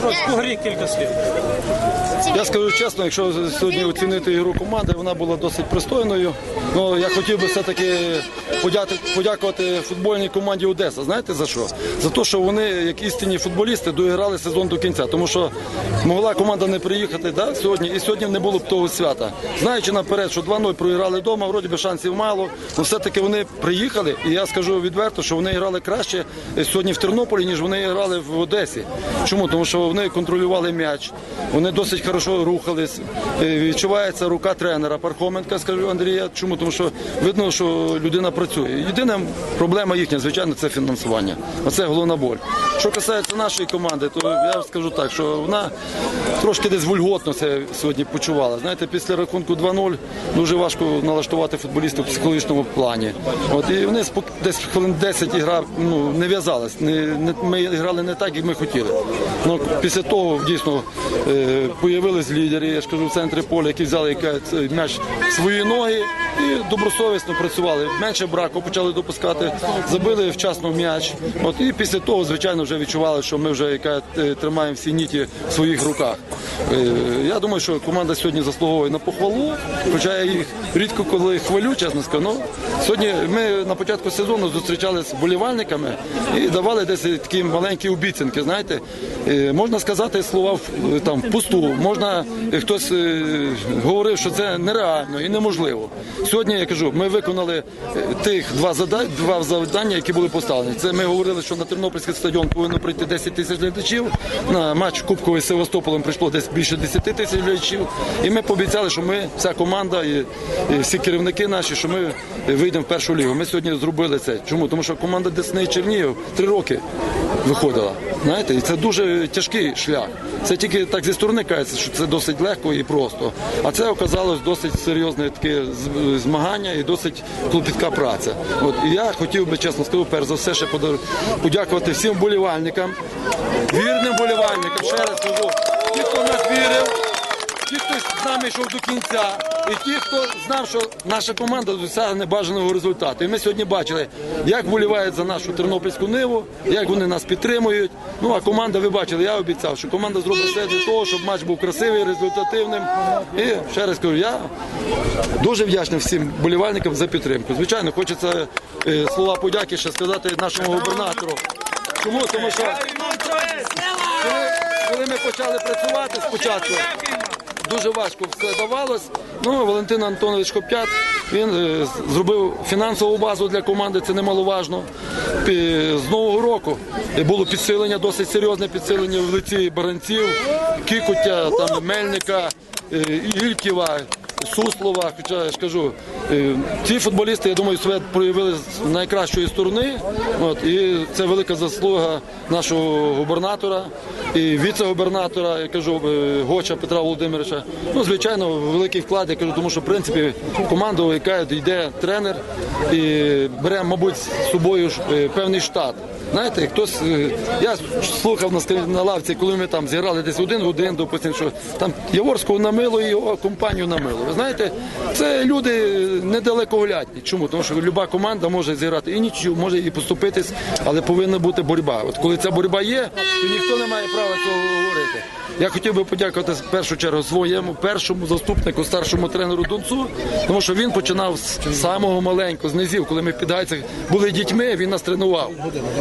Трошки грі кілька слів. Я скажу чесно, якщо сьогодні оцінити ігру команди, вона була досить пристойною. Ну я хотів би все-таки подякувати футбольній команді Одеса. Знаєте за що? За те, що вони, як істинні футболісти, доіграли сезон до кінця. Тому що могла команда не приїхати да, сьогодні, і сьогодні не було б того свята. Знаючи наперед, що 2-0 проіграли вдома, вроді би шансів мало. але все-таки вони приїхали, і я скажу відверто, що вони грали краще сьогодні в Тернополі, ніж вони грали в Одесі. Чому? Тому що вони контролювали м'яч, вони досить хорошо рухались. Е, Відчувається рука тренера Пархоменка, скажу Андрія. Чому? Тому що видно, що людина працює. Єдина проблема їхня, звичайно, це фінансування. Оце головна боль. Що касається нашої команди, то я скажу так, що вона трошки десь вульготно це сьогодні почувала. Знаєте, після рахунку 2-0 дуже важко налаштувати футболістів в психологічному плані. От і вони десь хвилин 10 ігра ну, не в'язалась. Ми грали не так, як ми хотіли. Ну, після того дійсно е, появились лідери, я ж кажу, в центрі поля, які взяли м'яч свої ноги і добросовісно працювали. Менше браку почали допускати, забили вчасно м'яч. От і після того, звичайно, вже відчували, що ми вже е, тримаємо всі ніті в своїх руках. Е, Я думаю, що команда сьогодні заслуговує на похвалу, хоча я їх рідко коли хвалю, чесно скажу. Ну, сьогодні ми на початку сезону зустрічалися з болівальниками і давали десь такі маленькі обіцянки. Знаєте, Е, можна сказати слова е, там пусту, можна е, хтось е, говорив, що це нереально і неможливо. Сьогодні я кажу, ми виконали тих два завдання, два завдання, які були поставлені. Це ми говорили, що на Тернопільський стадіон повинно прийти 10 тисяч глядачів. На матч Кубковий з Севастополем прийшло десь більше 10 тисяч глядачів. І ми пообіцяли, що ми, вся команда і всі керівники наші, що ми вийдемо в першу лігу. Ми сьогодні зробили це. Чому? Тому що команда Десни Чернігів три роки виходила. Знаєте, і це дуже тяжкий шлях. Це тільки так зі сторони кажеться, що це досить легко і просто. А це оказалось досить серйозне таке змагання і досить клопітка праця. От і я хотів би, чесно скажу, перш за все ще подякувати всім болівальникам, вірним болівальникам. Ще раз кажу, ті, хто нас вірив. Ті, хто з нами йшов до кінця, і ті, хто знав, що наша команда досягне бажаного результату. І ми сьогодні бачили, як вболівають за нашу тернопільську ниву, як вони нас підтримують. Ну а команда, ви бачили, я обіцяв, що команда зробить все для того, щоб матч був красивий, результативним. І ще раз кажу, я дуже вдячний всім болівальникам за підтримку. Звичайно, хочеться е, слова подяки ще сказати нашому губернатору. Чому? Тому що коли ми почали працювати спочатку, дуже важко все давалось. Ну, Валентин Антонович Коп'ят, він е, зробив фінансову базу для команди, це немаловажно. З Нового року було підсилення, досить серйозне підсилення в лиці баранців, Кікутя, там, Мельника, е, Ільківа. Суслова, хоча я ж кажу, ці футболісти, я думаю, себе проявили з найкращої сторони. От, і це велика заслуга нашого губернатора і віце-губернатора, я кажу, е, Гоча Петра Володимировича. Ну, звичайно, великий вклад, я кажу, тому що в принципі команду, яка йде тренер і бере, мабуть, з собою е, певний штат. Знаєте, хтось е, я слухав на на лавці, коли ми там зіграли десь один в один, допустимо, що там Яворського намило і його компанію намило. Ви знаєте, це люди недалекоглядні. Чому? Тому що люба команда може зіграти і нічого, може і поступитись, але повинна бути боротьба. От коли ця боротьба є, то ніхто не має права цього говорити. Я хотів би подякувати в першу чергу своєму першому заступнику, старшому тренеру Донцу, тому що він починав з самого маленького, з низів, коли ми під Гайцях були дітьми, він нас тренував.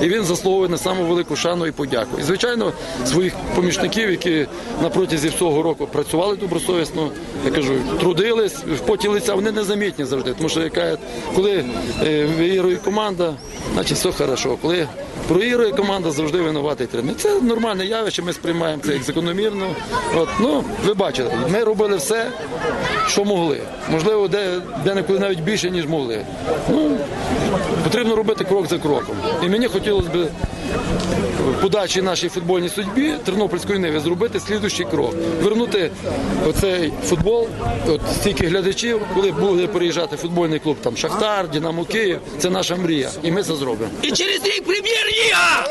І він заслуговує на саму велику шану і подяку. І звичайно, своїх помічників, які на протязі всього року працювали добросовісно, я кажу, трудились в поті лиця, вони незамітні завжди. Тому що яка коли е, виграє команда, значить все хорошо. Коли Проігрує команда, завжди винуватий тренер. Це нормальне явище, ми сприймаємо це як закономірно. От, ну, ви бачили, ми робили все, що могли. Можливо, де, де навіть більше, ніж могли. Ну, потрібно робити крок за кроком. І мені хотілося б в подачі нашій футбольній судьбі Тернопільської Ниви зробити слідущий крок. Вернути оцей футбол, от стільки глядачів, коли буде приїжджати футбольний клуб там Шахтар, Динамо Київ. Це наша мрія. І ми це зробимо. І через рік прем'єр-ліга!